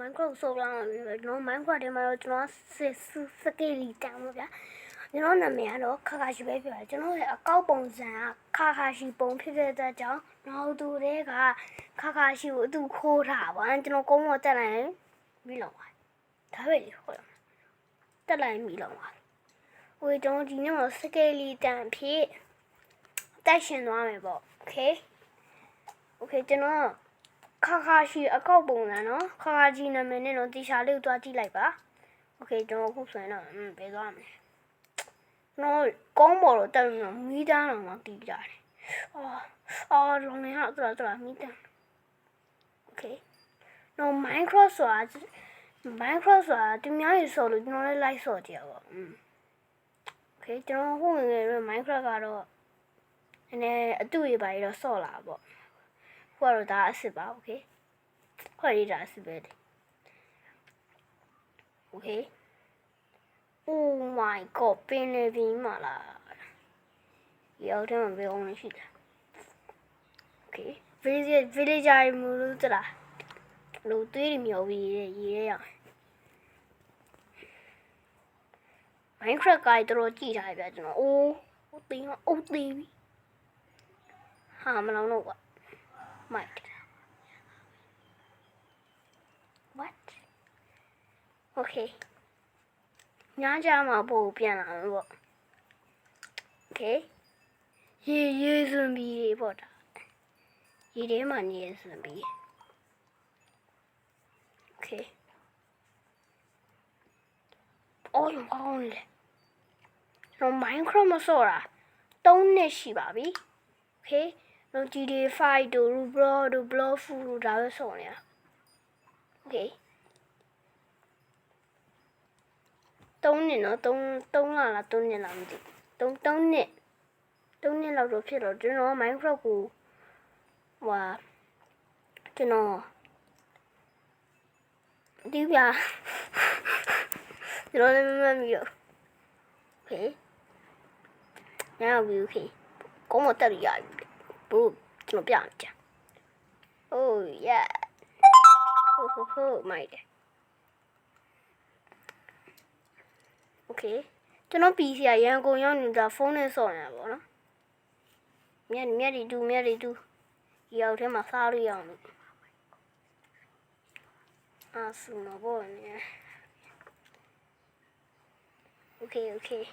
Minecraft ဆော့လာမှာပြီကျွန်တော် Minecraft ထဲမှာတော့ကျွန်တော်စစ်စကေလီတန်ပါဗျာကျွန်တော်နာမည်ကတော့ခါခါရှိပဲပြောတယ်ကျွန်တော်ရဲ့အကောက်ပုံစံကခါခါရှိပုံဖြစ်တဲ့အတွက်ကြောင့်နောက်သူတွေကခါခါရှိကိုအတူခိုးတာပါကျွန်တော်ကုန်းပေါ်တက်လိုက်ရင်ပြီးလောက်ပါဒါပဲလေဟုတ်လားတက်လိုက်ရင်ပြီးလောက်ပါဟိုကျွန်တော်ဒီနေ့မှာစကေလီတန်ဖြစ်တက်ရှင်သွားမယ်ပေါ့โอเคโอเคကျွန်တော် ခါခါရှိအကောက်ပုံစံနော်ခါခါကြီးနာမည်နဲ့တော့တီရှာလေးကိုတွားကြည့်လိုက်ပါโอเคကျွန်တော်အခုဆိုရင်တော့อืมပေးသွားမယ်နော်ကောင်းပေါ်တော့တက်လို့မီးတန်းတော့မှတီးကြတယ်အော်အော်ရုံးနေဟာတော်တော်မီးတန်းโอเคနော် Minecraft ဆိုတာ Minecraft ဆိုတာသူများရေဆော်လို့ကျွန်တော်လည်း like ဆော်ကြရပါอืมโอเคကျွန်တော်ဟိုငယ်ငယ်တော့ Minecraft ကတော့နည်းနည်းအတူရပါရတော့ဆော့လာပေါ့ ခုကတော့ဒါအစ်စ်ပါ okay ခွက်လေးဒါအစ်စ်ပဲတယ် okay oh my god ပင်လေပြီးမှလားရောက်တယ်မပြောင်းလို့ရှိတာ okay villager villager မလို့တလားလို့တွေးရမျိုးပြီးရေးရအောင် Minecraft ကတော်တော်ကြည်ထားပြကျွန်တော်အိုးအိုးသိမ်းအိုးသိမ်းဟာမလောင်တော့ကွာ Mike. What? Okay. ညကြမှာပို့ပြန်လာမှာပေါ့ Okay. ရေရေစွန်ပြီးရေပေါ့ဒါရေထဲမှာနေရစွန်ပြီး Okay. အော်ရောကောင်းလေကျွန်တော် Minecraft မဆော့တာ3နှစ်ရှိပါပြီ Okay. တော့ GTA5 တို့ Roblox တို့ Blockful တို့ဒါပဲဆော်နေတာ Okay 3နှစ်နော်3 3လလား3နှစ်လားမသိ3 3နှစ်3နှစ်လောက်တော့ဖြစ်တော့ကျွန်တော် Minecraft ကိုဟိုကျွန်တော်ဒီပြကျွန်တော်လည်းမမှတ်မိတော့ Okay ညောင်ပြီ Okay ကောင်းမတက်ရပြီ ဘူးကျွန်တော်ပြအောင်ကြာ။ Oh yeah. ဟိုဟိုဟိုမိုက်တယ်။ Okay ကျွန်တော် PC ရန်ကုန်ရောက်နေတာဖုန်းနဲ့ဆော့နေတာပေါ့နော်။မြက်မြက်တွေတူမြက်တွေတူရောက်ထဲမှာစားလို့ရအောင်လို့။အာဆူမပေါ့နေ။ Okay okay.